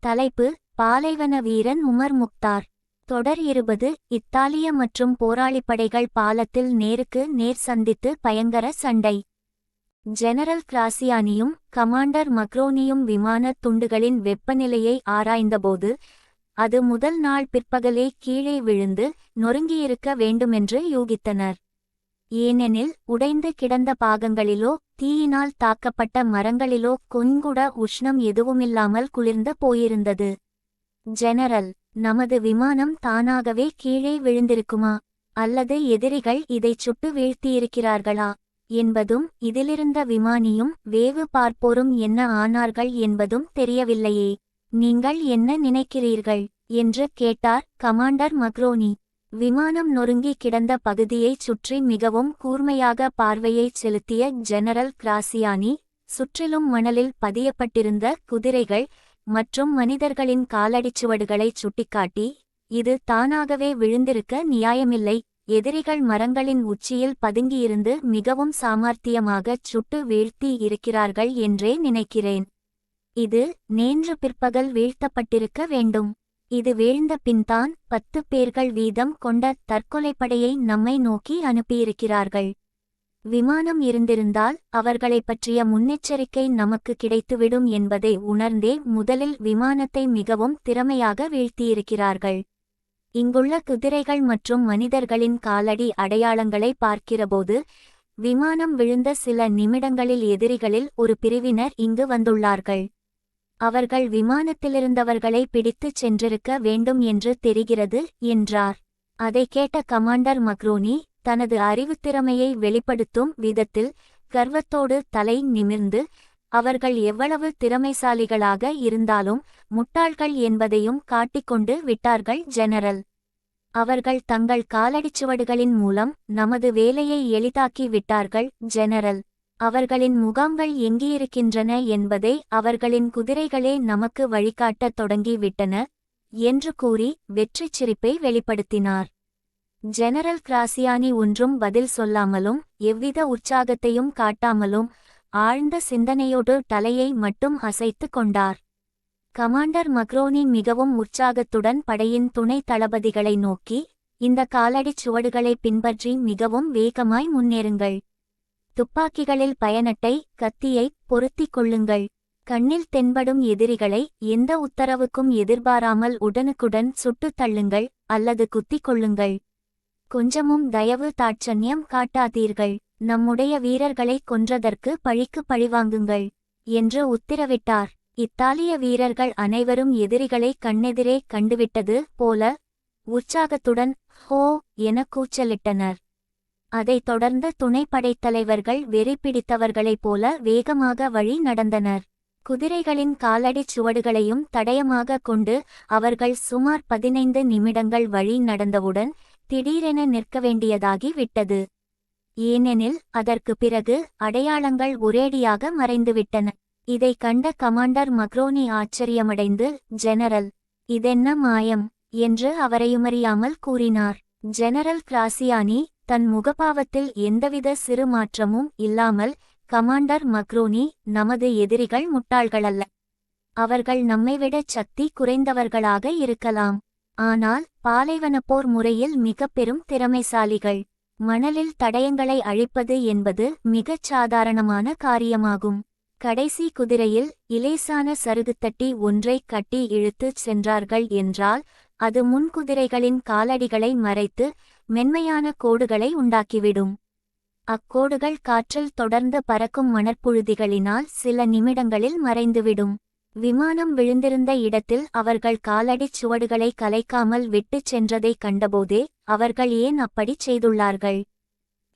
தலைப்பு பாலைவன வீரன் உமர் முக்தார். தொடர் இருபது இத்தாலிய மற்றும் போராளிப்படைகள் பாலத்தில் நேருக்கு நேர் சந்தித்து பயங்கர சண்டை. ஜெனரல் கிராசியானியும் கமாண்டர் மக்ரோனியும் விமானத் துண்டுகளின் வெப்பநிலையை ஆராய்ந்தபோது அது முதல் நாள் பிற்பகலே கீழே விழுந்து நொறுங்கியிருக்க வேண்டுமென்று யூகித்தனர். ஏனெனில் உடைந்து கிடந்த பாகங்களிலோ தீயினால் தாக்கப்பட்ட மரங்களிலோ கொஞ்சுட உஷ்ணம் எதுவுமில்லாமல் குளிர்ந்து போயிருந்தது. ஜெனரல் நமது விமானம் தானாகவே கீழே விழுந்திருக்குமா? அல்லது எதிரிகள் இதைச் சுட்டு வீழ்த்தியிருக்கிறார்களா? என்பதும் இதிலிருந்த விமானியும் வேவு பார்ப்போரும் என்ன ஆனார்கள் என்பதும் தெரியவில்லையே. நீங்கள் என்ன நினைக்கிறீர்கள்? என்று கேட்டார் கமாண்டர் மக்ரோனி. விமானம் நொறுங்கி கிடந்த பகுதியைச் சுற்றி மிகவும் கூர்மையாக பார்வையைச் செலுத்திய ஜெனரல் கிராசியானி சுற்றிலும் மணலில் பதியப்பட்டிருந்த குதிரைகள் மற்றும் மனிதர்களின் காலடிச்சுவடுகளைச் சுட்டிக்காட்டி இது தானாகவே விழுந்திருக்க நியாயமில்லை. எதிரிகள் மரங்களின் உச்சியில் பதுங்கியிருந்து மிகவும் சாமர்த்தியமாகச் சுட்டு வீழ்த்தி இருக்கிறார்கள் என்றே நினைக்கிறேன். இது நேன்று பிற்பகல் வீழ்த்தப்பட்டிருக்க வேண்டும். இது வீழ்ந்த பின்தான் பத்து பேர்கள் வீதம் கொண்ட தற்கொலைப்படையை நம்மை நோக்கி அனுப்பியிருக்கிறார்கள். விமானம் இருந்திருந்தால் அவர்களைப் பற்றிய முன்னெச்சரிக்கை நமக்கு கிடைத்துவிடும் என்பதை உணர்ந்தே முதலில் விமானத்தை மிகவும் திறமையாக வீழ்த்தியிருக்கிறார்கள். இங்குள்ள குதிரைகள் மற்றும் மனிதர்களின் காலடி அடையாளங்களை பார்க்கிறபோது விமானம் விழுந்த சில நிமிடங்களில் எதிரிகளில் ஒரு பிரிவினர் இங்கு வந்துள்ளார்கள். அவர்கள் விமானத்திலிருந்தவர்களை பிடித்துச் சென்றிருக்க வேண்டும் என்று தெரிகிறது என்றார். அதை கேட்ட கமாண்டர் மக்ரோனி தனது அறிவுத்திறமையை வெளிப்படுத்தும் விதத்தில் கர்வத்தோடு தலை நிமிர்ந்து அவர்கள் எவ்வளவு திறமைசாலிகளாக இருந்தாலும் முட்டாள்கள் என்பதையும் காட்டிக்கொண்டு விட்டார்கள் ஜெனரல். அவர்கள் தங்கள் காலடிச்சுவடுகளின் மூலம் நமது வேலையை எளிதாக்கி விட்டார்கள் ஜெனரல். அவர்களின் முகாம்கள் எங்கிருக்கின்றன என்பதை அவர்களின் குதிரைகளே நமக்கு வழிகாட்டத் தொடங்கிவிட்டன என்று கூறி வெற்றிச் சிரிப்பை வெளிப்படுத்தினார். ஜெனரல் கிராசியானி ஒன்றும் பதில் சொல்லாமலும் எவ்வித உற்சாகத்தையும் காட்டாமலும் ஆழ்ந்த சிந்தனையோடு தலையை மட்டும் அசைத்து கொண்டார். கமாண்டர் மக்ரோனி மிகவும் உற்சாகத்துடன் படையின் துணை தளபதிகளை நோக்கி இந்த காலடிச் சுவடுகளை பின்பற்றி மிகவும் வேகமாய் முன்னேறுங்கள். துப்பாக்கிகளில் பயனட்டை கத்தியை பொருத்திக் கொள்ளுங்கள். கண்ணில் தென்படும் எதிரிகளை எந்த உத்தரவுக்கும் எதிர்பாராமல் உடனுக்குடன் சுட்டுத் தள்ளுங்கள் அல்லது குத்திக் கொள்ளுங்கள். கொஞ்சமும் தயவு தாட்சண்யம் காட்டாதீர்கள். நம்முடைய வீரர்களை கொன்றதற்கு பழிக்கு பழிவாங்குங்கள் என்று உத்தரவிட்டார். இத்தாலிய வீரர்கள் அனைவரும் எதிரிகளை கண்ணெதிரே கண்டுவிட்டது போல உற்சாகத்துடன் ஹோ என கூச்சலிட்டனர். அதைத் தொடர்ந்து துணைப்படைத் தலைவர்கள் வெறி பிடித்தவர்களைப் போல வேகமாக வழி நடந்தனர். குதிரைகளின் காலடிச் சுவடுகளையும் தடயமாக கொண்டு அவர்கள் சுமார் பதினைந்து நிமிடங்கள் வழி நடந்தவுடன் திடீரென நிற்க வேண்டியதாகி விட்டது. ஏனெனில் அதற்கு பிறகு அடையாளங்கள் ஒரேடியாக மறைந்துவிட்டன. இதை கண்ட கமாண்டர் மக்ரோனி ஆச்சரியமடைந்து ஜெனரல் இதென்ன மாயம்? என்று அவரையுமறியாமல் கூறினார். ஜெனரல் கிராசியானி தன் முகபாவத்தில் எந்தவித சிறு மாற்றமும் இல்லாமல் கமாண்டர் மக்ரோனி நமது எதிரிகள் முட்டாள்களல்ல. அவர்கள் நம்மைவிடச் சக்தி குறைந்தவர்களாக இருக்கலாம். ஆனால் பாலைவனப்போர் முறையில் மிக பெரும் திறமைசாலிகள். மணலில் தடயங்களை அழிப்பது என்பது மிகச் சாதாரணமான காரியமாகும். கடைசி குதிரையில் இலேசான சருகுத்தட்டி ஒன்றை கட்டி இழுத்துச் சென்றார்கள் என்றால் அது முன்குதிரைகளின் காலடிகளை மறைத்து மென்மையான கோடுகளை உண்டாக்கிவிடும். அக்கோடுகள் காற்றில் தொடர்ந்து பறக்கும் மணற்புழுதிகளினால் சில நிமிடங்களில் மறைந்துவிடும். விமானம் விழுந்திருந்த இடத்தில் அவர்கள் காலடிச் சுவடுகளை கலைக்காமல் விட்டுச் சென்றதைக் கண்டபோதே அவர்கள் ஏன் அப்படிச் செய்துள்ளார்கள்?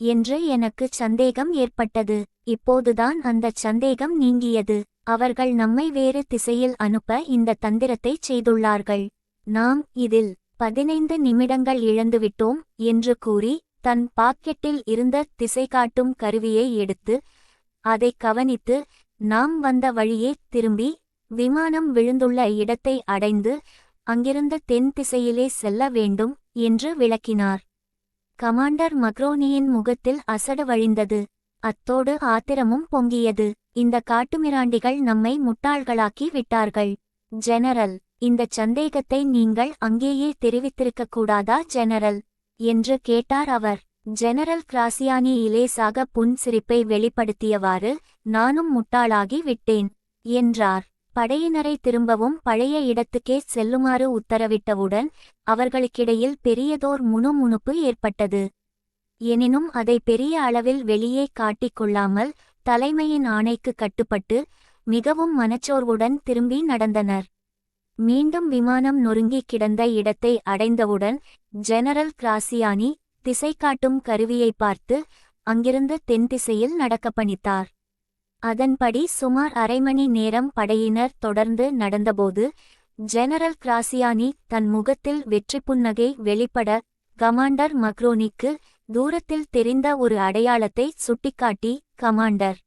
என்று எனக்கு சந்தேகம் ஏற்பட்டது. இப்போதுதான் அந்தச் சந்தேகம் நீங்கியது. அவர்கள் நம்மை வேறு திசையில் அனுப்ப இந்த தந்திரத்தைச் செய்துள்ளார்கள். நாம் இதில் பதினைந்து நிமிடங்கள் இழந்துவிட்டோம் என்று கூறி தன் பாக்கெட்டில் இருந்த திசை காட்டும் கருவியை எடுத்து அதைக் கவனித்து நாம் வந்த வழியே திரும்பி விமானம் விழுந்துள்ள இடத்தை அடைந்து அங்கிருந்த தென் திசையிலே செல்ல வேண்டும் என்று விளக்கினார். கமாண்டர் மக்ரோனியின் முகத்தில் அசடு வழிந்தது. அத்தோடு ஆத்திரமும் பொங்கியது. இந்த காட்டுமிராண்டிகள் நம்மை முட்டாள்களாக்கி விட்டார்கள். ஜெனரல் இந்தச் சந்தேகத்தை நீங்கள் அங்கேயே தெரிவித்திருக்கக் கூடாதா ஜெனரல்? என்று கேட்டார் அவர். ஜெனரல் கிராசியானி இலேசாக புன் சிரிப்பை வெளிப்படுத்தியவாறு நானும் முட்டாளாகி விட்டேன் என்றார். படையினரை திரும்பவும் பழைய இடத்துக்கே செல்லுமாறு உத்தரவிட்டவுடன் அவர்களுக்கிடையில் பெரியதோர் முணுமுணுப்பு ஏற்பட்டது. எனினும் அதை பெரிய அளவில் வெளியே காட்டிக் கொள்ளாமல் தலைமையின் ஆணைக்கு கட்டுப்பட்டு மிகவும் மனச்சோர்வுடன் திரும்பி நடந்தனர். மீண்டும் விமானம் நொறுங்கிக் கிடந்த இடத்தை அடைந்தவுடன் ஜெனரல் கிராசியானி திசை காட்டும் கருவியை பார்த்து அங்கிருந்து தென் திசையில் நடக்கப் பணித்தார். அதன்படி சுமார் அரை மணி நேரம் படையினர் தொடர்ந்து நடந்தபோது ஜெனரல் கிராசியானி தன் முகத்தில் வெற்றி புன்னகை வெளிப்பட கமாண்டர் மக்ரோனிக்கு தூரத்தில் தெரிந்த ஒரு அடையாளத்தை சுட்டிக்காட்டி கமாண்டர்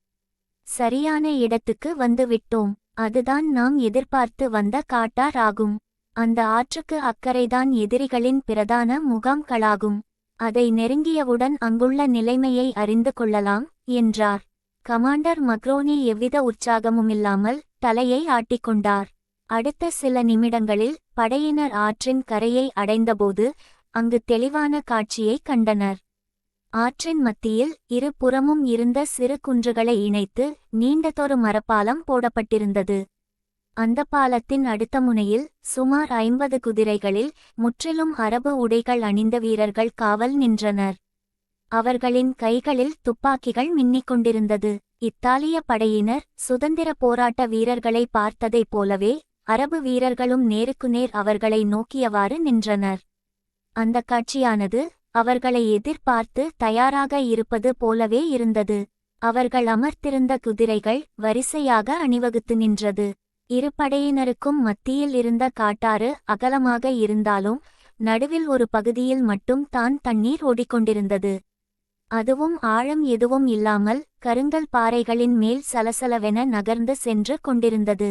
சரியான இடத்துக்கு வந்து விட்டோம். அதுதான் நாம் எதிர்பார்த்து வந்த காட்டார் ஆகும் அந்த ஆற்றுக்கு அக்கறைதான் எதிரிகளின் பிரதான முகாம்களாகும். அதை நெருங்கியவுடன் அங்குள்ள நிலைமையை அறிந்து கொள்ளலாம் என்றார். கமாண்டர் மக்ரோனி எவ்வித உற்சாகமுமில்லாமல் தலையை ஆட்டிக்கொண்டார். அடுத்த சில நிமிடங்களில் படையினர் ஆற்றின் கரையை அடைந்தபோது அங்கு தெளிவான காட்சியை கண்டனர். ஆற்றின் மத்தியில் இரு புறமும் இருந்த சிறு குன்றுகளை இணைத்து நீண்டதொரு மரப்பாலம் போடப்பட்டிருந்தது. அந்த பாலத்தின் அடுத்த முனையில் சுமார் ஐம்பது குதிரைகளில் முற்றிலும் அரபு உடைகள் அணிந்த வீரர்கள் காவல் நின்றனர். அவர்களின் கைகளில் துப்பாக்கிகள் மின்னிக் கொண்டிருந்தது. இத்தாலிய படையினர் சுதந்திர போராட்ட வீரர்களை பார்த்ததைப் போலவே அரபு வீரர்களும் நேருக்கு நேர் அவர்களை நோக்கியவாறு நின்றனர். அந்த காட்சியானது அவர்களை எதிர்பார்த்து தயாராக இருப்பது போலவே இருந்தது. அவர்கள் அமர்த்திருந்த குதிரைகள் வரிசையாக அணிவகுத்து நின்றது. இரு படையினருக்கும் மத்தியில் இருந்த காட்டாறு அகலமாக இருந்தாலும் நடுவில் ஒரு பகுதியில் மட்டும் தான் தண்ணீர் ஓடிக்கொண்டிருந்தது. அதுவும் ஆழம் எதுவும் இல்லாமல் கருங்கல் பாறைகளின் மேல் சலசலவென நகர்ந்து சென்று கொண்டிருந்தது.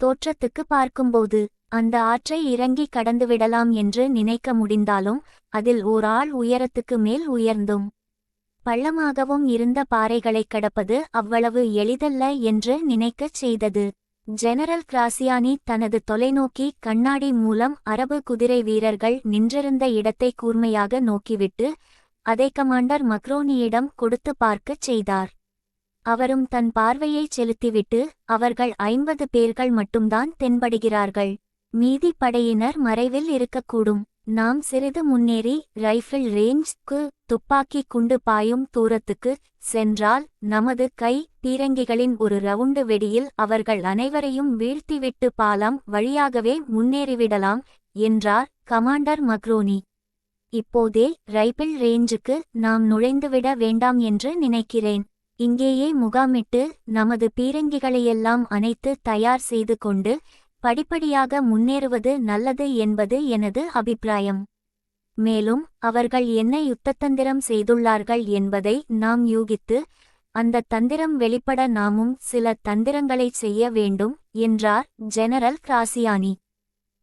தோற்றத்துக்கு பார்க்கும்போது அந்த ஆற்றை இறங்கி கடந்துவிடலாம் என்று நினைக்க முடிந்தாலும் அதில் ஓர் ஆள் உயரத்துக்கு மேல் உயர்ந்தும். பள்ளமாகவும் இருந்த பாறைகளைக் கடப்பது அவ்வளவு எளிதல்ல என்று நினைக்கச் செய்தது. ஜெனரல் கிராசியானி தனது தொலைநோக்கி கண்ணாடி மூலம் அரபு குதிரை வீரர்கள் நின்றிருந்த இடத்தை கூர்மையாக நோக்கிவிட்டு அதை கமாண்டர் மக்ரோனியிடம் கொடுத்து பார்க்கச் செய்தார். அவரும் தன் பார்வையைச் செலுத்திவிட்டு அவர்கள் ஐம்பது பேர்கள் மட்டும்தான் தென்படுகிறார்கள். மீதி படையினர் மறைவில் இருக்கக்கூடும். நாம் சிறிது முன்னேறி ரைஃபிள் ரேஞ்ச்க்கு துப்பாக்கி குண்டு பாயும் தூரத்துக்கு சென்றால் நமது கை பீரங்கிகளின் ஒரு ரவுண்டு வெடியில் அவர்கள் அனைவரையும் வீழ்த்திவிட்டு பாலம் வழியாகவே முன்னேறிவிடலாம் என்றார் கமாண்டர் மக்ரோனி. இப்போதே ரைபிள் ரேஞ்சுக்கு நாம் நுழைந்துவிட வேண்டாம் என்று நினைக்கிறேன். இங்கேயே முகாமிட்டு நமது பீரங்கிகளையெல்லாம் அனைத்து தயார் செய்து கொண்டு படிப்படியாக முன்னேறுவது நல்லது என்பது எனது அபிப்பிராயம். மேலும் அவர்கள் என்ன யுத்தத்தந்திரம் செய்துள்ளார்கள் என்பதை நாம் யூகித்து அந்த தந்திரம் வெளிப்பட நாமும் சில தந்திரங்களைச் செய்ய வேண்டும் என்றார் ஜெனரல் கிராசியானி.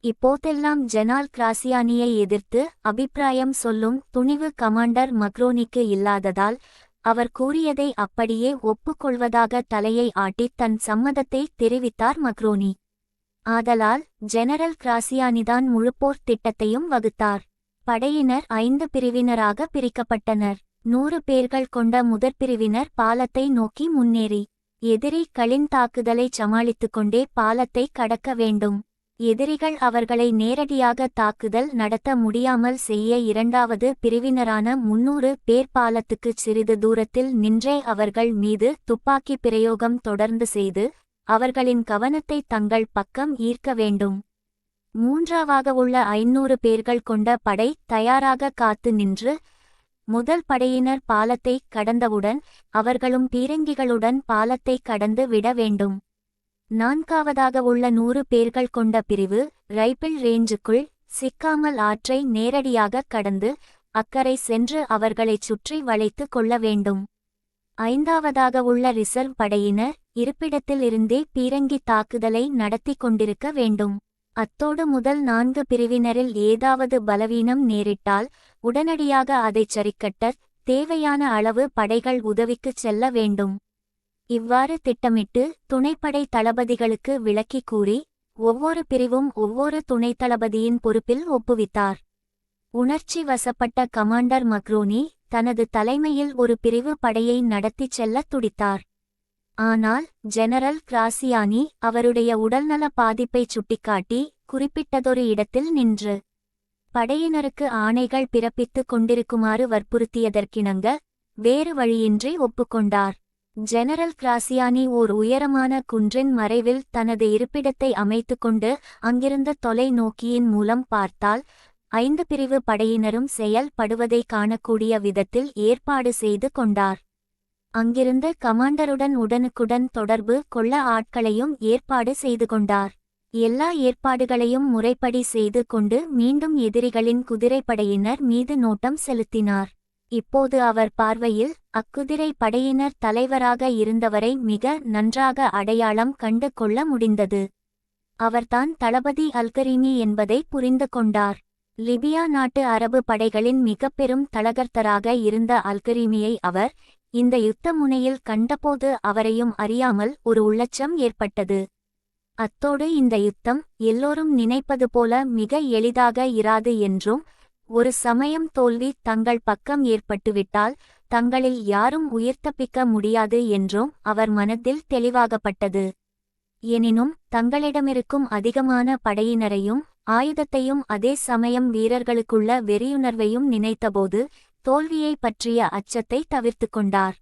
இப்போதெல்லாம் ஜெனால் கிராசியானியை எதிர்த்து அபிப்பிராயம் சொல்லும் துணிவு கமாண்டர் மக்ரோனிக்கு இல்லாததால் அவர் கூறியதை அப்படியே ஒப்புக்கொள்வதாக தலையை ஆட்டி தன் சம்மதத்தை தெரிவித்தார் மக்ரோனி. ஆதலால் ஜெனரல் கிராசியானிதான் முழுப்போர் திட்டத்தையும் வகுத்தார். படையினர் ஐந்து பிரிவினராக பிரிக்கப்பட்டனர். நூறு பேர்கள் கொண்ட முதற்பிரிவினர் பாலத்தை நோக்கி முன்னேறி எதிரி களின் தாக்குதலை சமாளித்துக் கொண்டே பாலத்தை கடக்க வேண்டும். எதிரிகள் அவர்களை நேரடியாக தாக்குதல் நடத்த முடியாமல் செய்ய இரண்டாவது பிரிவினரான முன்னூறு பேர் பாலத்துக்குச் சிறிது தூரத்தில் நின்றே அவர்கள் மீது துப்பாக்கி பிரயோகம் தொடர்ந்து செய்து அவர்களின் கவனத்தை தங்கள் பக்கம் ஈர்க்க வேண்டும். மூன்றாவாக உள்ள ஐநூறு பேர்கள் கொண்ட படை தயாராக காத்து நின்று முதல் படையினர் பாலத்தை கடந்தவுடன் அவர்களும் பீரங்கிகளுடன் பாலத்தை கடந்து விட வேண்டும். நான்காவதாக உள்ள நூறு பேர்கள் கொண்ட பிரிவு ரைபிள் ரேஞ்சுக்குள் சிக்காமல் ஆற்றை நேரடியாக கடந்து அக்கறை சென்று அவர்களைச் சுற்றி வளைத்து கொள்ள வேண்டும். ஐந்தாவதாக உள்ள ரிசர்வ் படையினர் இருப்பிடத்திலிருந்தே பீரங்கி தாக்குதலை நடத்தி கொண்டிருக்க வேண்டும். அத்தோடு முதல் நான்கு பிரிவினரில் ஏதாவது பலவீனம் நேரிட்டால் உடனடியாக அதைச் சரிக்கட்ட தேவையான அளவு படைகள் உதவிக்குச் செல்ல வேண்டும். இவ்வாறு திட்டமிட்டு துணைப்படை தளபதிகளுக்கு விளக்கிக் கூறி ஒவ்வொரு பிரிவும் ஒவ்வொரு துணைத் தளபதியின் பொறுப்பில் ஒப்புவித்தார். உணர்ச்சி வசப்பட்ட கமாண்டர் மக்ரோனி தனது தலைமையில் ஒரு பிரிவு படையை நடத்திச் செல்லத் துடித்தார். ஆனால் ஜெனரல் கிராசியானி அவருடைய உடல்நல பாதிப்பைச் சுட்டிக்காட்டி குறிப்பிட்டதொரு இடத்தில் நின்று படையினருக்கு ஆணைகள் பிறப்பித்துக் கொண்டிருக்குமாறு வற்புறுத்தியதற்கிணங்க வேறு வழியின்றி ஒப்புக்கொண்டார். ஜெனரல் கிராசியானி ஓர் உயரமான குன்றின் மறைவில் தனது இருப்பிடத்தை அமைத்துக்கொண்டு அங்கிருந்த தொலைநோக்கியின் மூலம் பார்த்தால் ஐந்து பிரிவு படையினரும் செயல்படுவதை காணக்கூடிய விதத்தில் ஏற்பாடு செய்து கொண்டார். அங்கிருந்து கமாண்டருடன் உடனுக்குடன் தொடர்பு கொள்ள ஆட்களையும் ஏற்பாடு செய்து கொண்டார். எல்லா ஏற்பாடுகளையும் முறைப்படி செய்து கொண்டு மீண்டும் எதிரிகளின் குதிரைப்படையினர் மீது நோட்டம் செலுத்தினார். இப்போது அவர் பார்வையில் அக்குதிரை படையினர் தலைவராக இருந்தவரை மிக நன்றாக அடையாளம் கண்டு கொள்ள முடிந்தது. அவர்தான் தளபதி அல்கரீமி என்பதை புரிந்து கொண்டார். லிபியா நாட்டு அரபு படைகளின் மிகப்பெரும் தளகர்த்தராக இருந்த அல்கரீமியை அவர் இந்த யுத்த முனையில் கண்டபோது அவரையும் அறியாமல் ஒரு உள்ளச்சம் ஏற்பட்டது. அத்தோடு இந்த யுத்தம் எல்லோரும் நினைப்பது போல மிக எளிதாக இராது என்றும் ஒரு சமயம் தோல்வி தங்கள் பக்கம் ஏற்பட்டுவிட்டால் தங்களில் யாரும் உயிர் தப்பிக்க முடியாது என்றும் அவர் மனத்தில் தெளிவாகப்பட்டது. எனினும் தங்களிடமிருக்கும் அதிகமான படையினரையும் ஆயுதத்தையும் அதே சமயம் வீரர்களுக்குள்ள வெறியுணர்வையும் நினைத்தபோது தோல்வியை பற்றிய அச்சத்தை தவிர்த்து கொண்டார்.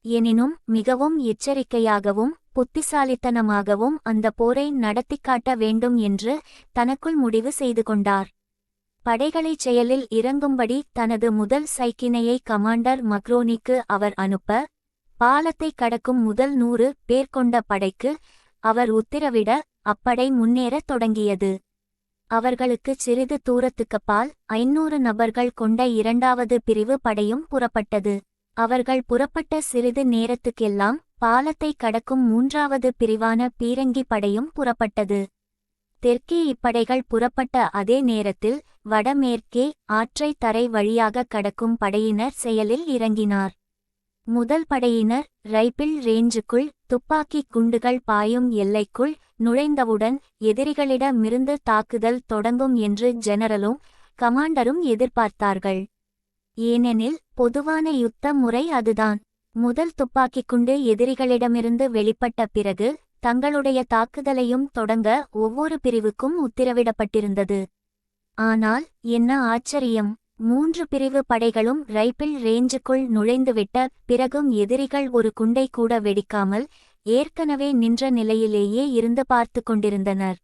எனினும் மிகவும் எச்சரிக்கையாகவும் புத்திசாலித்தனமாகவும் அந்த போரை நடத்திக் காட்ட வேண்டும் என்று தனக்குள் முடிவு செய்து கொண்டார். படைகளைச் செயலில் இறங்கும்படி தனது முதல் சைக்கினையை கமாண்டர் மக்ரோனிக்கு அவர் அனுப்ப பாலத்தை கடக்கும் முதல் நூறு பேர் கொண்ட படைக்கு அவர் உத்திரவிட அப்படை முன்னேறத் தொடங்கியது. அவர்களுக்கு சிறிது தூரத்துக்கப்பால் ஐநூறு நபர்கள் கொண்ட இரண்டாவது பிரிவு படையும் புறப்பட்டது. அவர்கள் புறப்பட்ட சிறிது நேரத்துக்கெல்லாம் பாலத்தை கடக்கும் மூன்றாவது பிரிவான பீரங்கி படையும் புறப்பட்டது. தெற்கே இப்படைகள் புறப்பட்ட அதே நேரத்தில் வடமேற்கே ஆற்றை தரை வழியாக கடக்கும் படையினர் செயலில் இறங்கினார். முதல் படையினர் ரைபிள் ரேஞ்சுக்குள் துப்பாக்கி குண்டுகள் பாயும் எல்லைக்குள் நுழைந்தவுடன் எதிரிகளிடமிருந்து தாக்குதல் தொடங்கும் என்று ஜெனரலும் கமாண்டரும் எதிர்பார்த்தார்கள். ஏனெனில் பொதுவான யுத்த முறை அதுதான். முதல் துப்பாக்கிக் குண்டு எதிரிகளிடமிருந்து வெளிப்பட்ட பிறகு தங்களுடைய தாக்குதலையும் தொடங்க ஒவ்வொரு பிரிவுக்கும் உத்தரவிடப்பட்டிருந்தது. ஆனால் என்ன ஆச்சரியம்! மூன்று பிரிவு படைகளும் ரைபிள் ரேஞ்சுக்குள் நுழைந்துவிட்ட பிறகும் எதிரிகள் ஒரு குண்டை கூட வெடிக்காமல் ஏற்கனவே நின்ற நிலையிலேயே இருந்து பார்த்து கொண்டிருந்தனர்.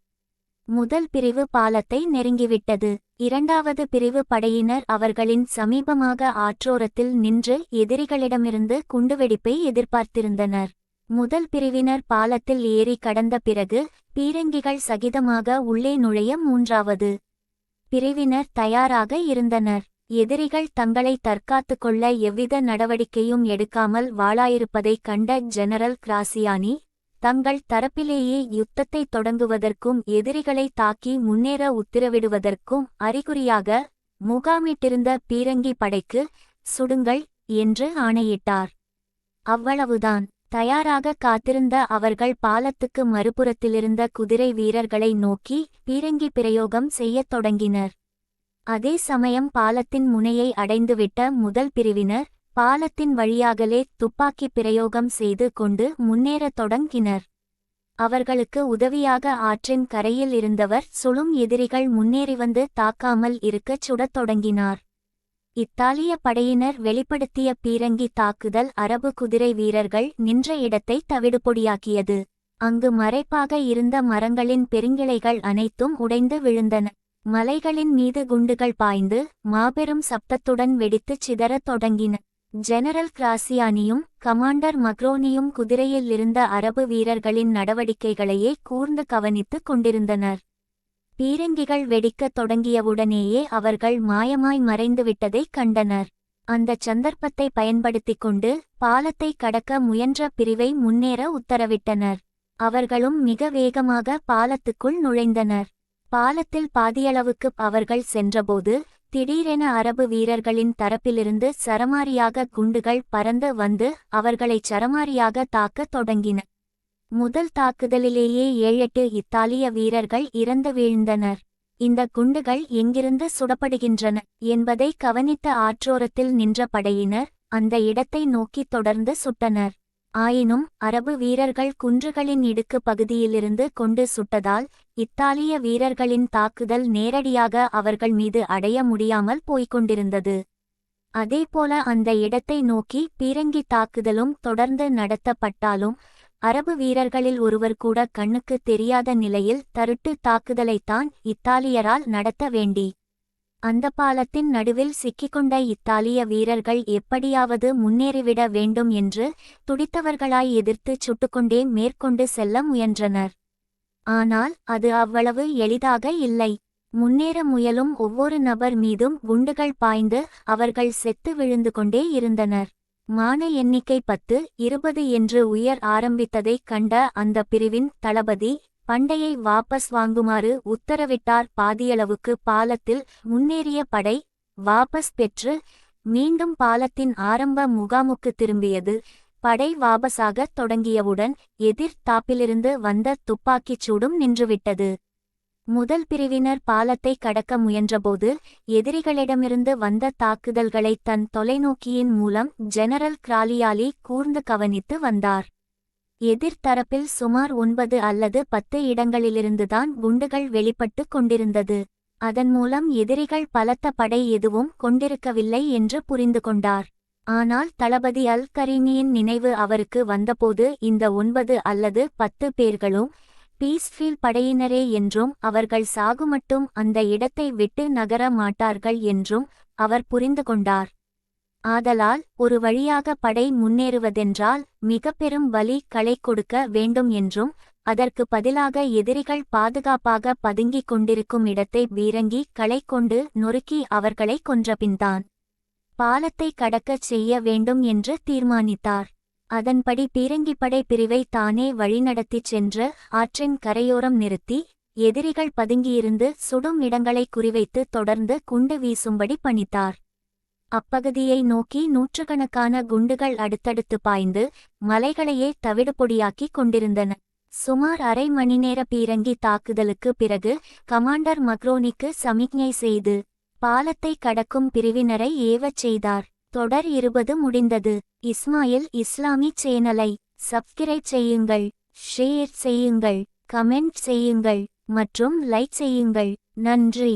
முதல் பிரிவு பாலத்தை நெருங்கிவிட்டது. இரண்டாவது பிரிவு படையினர் அவர்களின் சமீபமாக ஆற்றோரத்தில் நின்று எதிரிகளிடமிருந்து குண்டுவெடிப்பை எதிர்பார்த்திருந்தனர். முதல் பிரிவினர் பாலத்தில் ஏறி கடந்த பிறகு பீரங்கிகள் சகிதமாக உள்ளே நுழைய மூன்றாவது பிரிவினர் தயாராக இருந்தனர். எதிரிகள் தங்களை தற்காத்து கொள்ள எவ்வித நடவடிக்கையும் எடுக்காமல் வாளாயிருப்பதைக் கண்ட ஜெனரல் கிராசியானி தங்கள் தரப்பிலேயே யுத்தத்தை தொடங்குவதற்கும் எதிரிகளை தாக்கி முன்னேற உத்தரவிடுவதற்கும் அறிகுறியாக முகாமிட்டிருந்த பீரங்கி படைக்கு சுடுங்கள் என்று ஆணையிட்டார். அவ்வளவுதான். தயாராக காத்திருந்த அவர்கள் பாலத்துக்கு மறுபுறத்திலிருந்த குதிரை வீரர்களை நோக்கி பீரங்கி பிரயோகம் செய்யத் தொடங்கினர். அதே சமயம் பாலத்தின் முனையை அடைந்துவிட்ட முதல் பிரிவினர் பாலத்தின் வழியாகலே துப்பாக்கி பிரயோகம் செய்து கொண்டு முன்னேறத் தொடங்கினர். அவர்களுக்கு உதவியாக ஆற்றின் கரையில் இருந்தவர் சுளும் எதிரிகள் முன்னேறி வந்து தாக்காமல் இருக்கச் சுடத் தொடங்கினார். இத்தாலிய படையினர் வெளிப்படுத்திய பீரங்கி தாக்குதல் அரபு குதிரை வீரர்கள் நின்ற இடத்தை தவிடுபொடியாக்கியது. அங்கு மறைப்பாக இருந்த மரங்களின் பெருங்கிளைகள் அனைத்தும் உடைந்து விழுந்தன. மலைகளின் மீது குண்டுகள் பாய்ந்து மாபெரும் சப்தத்துடன் வெடித்துச் சிதறத் தொடங்கின. ஜெனரல் கிராசியானியும் கமாண்டர் மக்ரோனியும் குதிரையில் இருந்த அரபு வீரர்களின் நடவடிக்கைகளையே கூர்ந்து கவனித்துக் கொண்டிருந்தனர். பீரங்கிகள் வெடிக்கத் தொடங்கியவுடனேயே அவர்கள் மாயமாய் மறைந்துவிட்டதைக் கண்டனர். அந்தச் சந்தர்ப்பத்தை பயன்படுத்திக் கொண்டு பாலத்தை கடக்க முயன்ற பிரிவை முன்னேற உத்தரவிட்டனர். அவர்களும் மிக வேகமாக பாலத்துக்குள் நுழைந்தனர். பாலத்தில் பாதியளவுக்கு அவர்கள் சென்றபோது திடீரென அரபு வீரர்களின் தரப்பிலிருந்து சரமாரியாக குண்டுகள் பறந்து வந்து அவர்களைச் சரமாரியாக தாக்கத் தொடங்கின. முதல் தாக்குதலிலேயே ஏழெட்டு இத்தாலிய வீரர்கள் இறந்து வீழ்ந்தனர். இந்த குண்டுகள் எங்கிருந்து சுடப்படுகின்றன என்பதை கவனித்த ஆற்றோரத்தில் நின்ற படையினர் அந்த இடத்தை நோக்கி தொடர்ந்து சுட்டனர். ஆயினும் அரபு வீரர்கள் குன்றுகளின் இடுக்கு பகுதியிலிருந்து கொண்டு சுட்டதால் இத்தாலிய வீரர்களின் தாக்குதல் நேரடியாக அவர்கள் மீது அடைய முடியாமல் போய்க் கொண்டிருந்தது அதேபோல அந்த இடத்தை நோக்கி பீரங்கி தாக்குதலும் தொடர்ந்து நடத்தப்பட்டாலும் அரபு வீரர்களில் ஒருவர் கூட கண்ணுக்கு தெரியாத நிலையில் தருட்டு தாக்குதலைத்தான் இத்தாலியரால் நடத்த வேண்டி. அந்த பாலத்தின் நடுவில் சிக்கிக்கொண்ட இத்தாலிய வீரர்கள் எப்படியாவது முன்னேறிவிட வேண்டும் என்று துடித்தவர்களாய் எதிர்த்துச் சுட்டுக்கொண்டே மேற்கொண்டு செல்ல முயன்றனர். ஆனால் அது அவ்வளவு எளிதாக இல்லை. முன்னேற முயலும் ஒவ்வொரு நபர் மீதும் குண்டுகள் பாய்ந்து அவர்கள் செத்து விழுந்து கொண்டே இருந்தனர். மான எண்ணிக்கை பத்து இருபது என்று உயர் ஆரம்பித்ததைக் கண்ட அந்த பிரிவின் தளபதி பண்டையை வாபஸ் வாங்குமாறு உத்தரவிட்டார். பாதியளவுக்கு பாலத்தில் முன்னேறிய படை வாபஸ் பெற்று மீண்டும் பாலத்தின் ஆரம்ப முகாமுக்கு திரும்பியது. படை வாபஸாகத் தொடங்கியவுடன் எதிர் தாப்பிலிருந்து வந்த துப்பாக்கிச் சூடும் நின்றுவிட்டது. முதல் பிரிவினர் பாலத்தை கடக்க முயன்றபோது எதிரிகளிடமிருந்து வந்த தாக்குதல்களை தன் தொலைநோக்கியின் மூலம் ஜெனரல் கிராலியாலி கூர்ந்து கவனித்து வந்தார். எதிர்த்தரப்பில் சுமார் ஒன்பது அல்லது பத்து இடங்களிலிருந்துதான் குண்டுகள் வெளிப்பட்டு கொண்டிருந்தது. அதன் மூலம் எதிரிகள் பலத்த படை எதுவும் கொண்டிருக்கவில்லை என்று புரிந்து கொண்டார். ஆனால் தளபதி அல் கரீமியின் நினைவு அவருக்கு வந்தபோது இந்த ஒன்பது அல்லது பத்து பேர்களும் பீஸ்ஃபீல் படையினரே என்றும் அவர்கள் சாகுமட்டும் அந்த இடத்தை விட்டு நகர மாட்டார்கள் என்றும் அவர் புரிந்து கொண்டார். ஆதலால் ஒரு வழியாக படை முன்னேறுவதென்றால் மிகப்பெரும் வலி களை கொடுக்க வேண்டும் என்றும் அதற்கு பதிலாக எதிரிகள் பாதுகாப்பாக பதுங்கிக் கொண்டிருக்கும் இடத்தை வீரங்கி களை கொண்டு நொறுக்கி அவர்களை கொன்றபின்தான். பாலத்தை கடக்கச் செய்ய வேண்டும் என்று தீர்மானித்தார். அதன்படி பீரங்கிப்படை பிரிவை தானே வழிநடத்திச் சென்று ஆற்றின் கரையோரம் நிறுத்தி எதிரிகள் பதுங்கியிருந்து சுடும் இடங்களை குறிவைத்து தொடர்ந்து குண்டு வீசும்படி பணித்தார். அப்பகுதியை நோக்கி நூற்றுக்கணக்கான குண்டுகள் அடுத்தடுத்து பாய்ந்து மலைகளையே தவிடுபொடியாக்கிக் கொண்டிருந்தன. சுமார் அரை மணிநேர பீரங்கி தாக்குதலுக்கு பிறகு கமாண்டர் மக்ரோனிக்கு சமிக்ஞை செய்து பாலத்தை கடக்கும் பிரிவினரை ஏவச் செய்தார். தொடர் இருபது முடிந்தது. இஸ்மாயில் இஸ்லாமி சேனலை சப்ஸ்கிரைப் செய்யுங்கள் ஷேர் செய்யுங்கள் கமெண்ட் செய்யுங்கள் மற்றும் லைக் செய்யுங்கள். நன்றி.